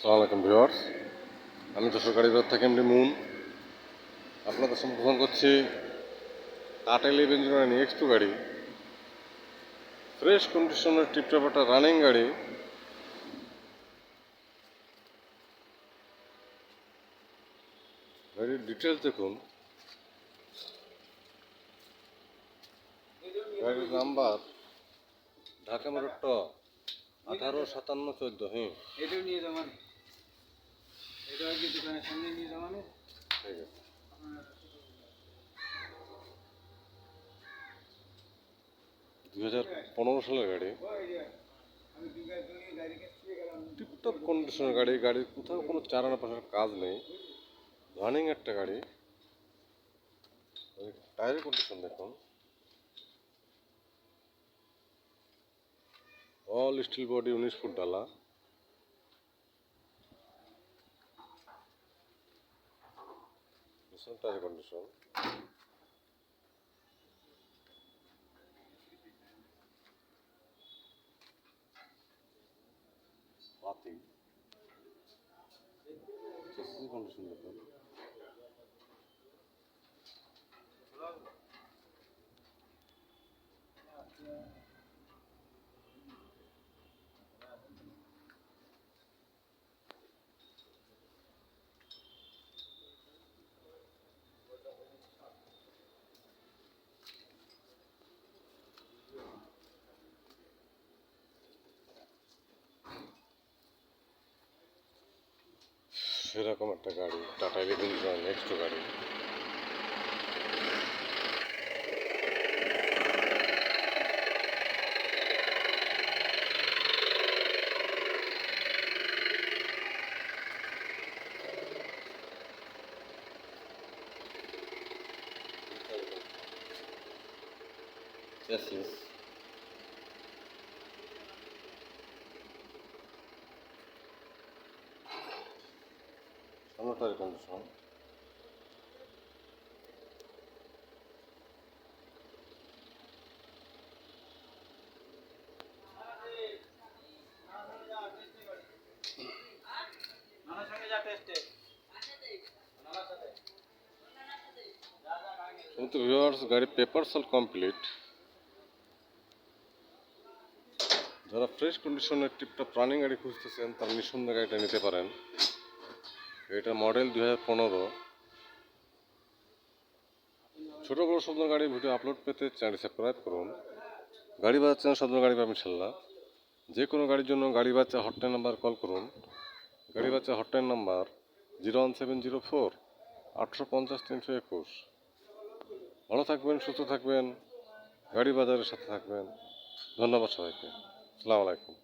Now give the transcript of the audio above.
সালাম আলাইকুম ভিওয়ার্স আমি তো সরকারি বিভাগ থেকে মুন। আপনাদের সম্বোধন করছি Tata eleven zero X two গাড়ি। ফ্রেশ কন্ডিশনের টিপটপ একটা রানিং গাড়ি। গাড়ির ডিটেলস দেখুন। গাড়ির নাম্বার ঢাকা মোটর আঠারো সাতান্ন চোদ্দ হ্যাঁ। দুই হাজার পনেরো সালের গাড়ি। টিপটপ কন্ডিশনের গাড়ি গাড়ির কোথাও কোনো চারানা পাশার কাজ নেই। রানিং একটা গাড়ি। টায়ারের কন্ডিশন দেখুন। অল স্টিল বডি উনিশ ফুট ডালা। টায়ার কন্ডিশন বাতি চেসিস কন্ডিশন দেখুন সেরকম একটা গাড়ি টাটা ইলেভেন নেক্সট গাড়ি। চেসিস সামনেটার নানার সাথে কিন্তু ভিউয়ার্স গাড়ি পেপার সল কমপ্লিট যারা ফ্রেশ কন্ডিশনের টিপটপ রানিং গাড়ি খুঁজতেছেন, তারা নিঃসন্দেহে গাড়িটা নিতে পারেন। এটা মডেল দু হাজার পনেরো। ছোটো বড়ো শব্দ গাড়ি ভিডিও আপলোড পেতে চ্যানেল সাবস্ক্রাইব করুন। গাড়ি বাজার চ্যানেল শব্দ গাড়ি পাবেন ইনশাল্লাহ। যে কোনো গাড়ির জন্য গাড়ি বাচ্চা হটলাইন নাম্বার কল করুন। গাড়ি বাচ্চা hotline number zero one seven zero four আটশো পঞ্চাশ তিনশো একুশ। ভালো থাকবেন, সুস্থ থাকবেন, গাড়ি বাজারের সাথে থাকবেন। ধন্যবাদ সবাইকে। আসসালামু আলাইকুম।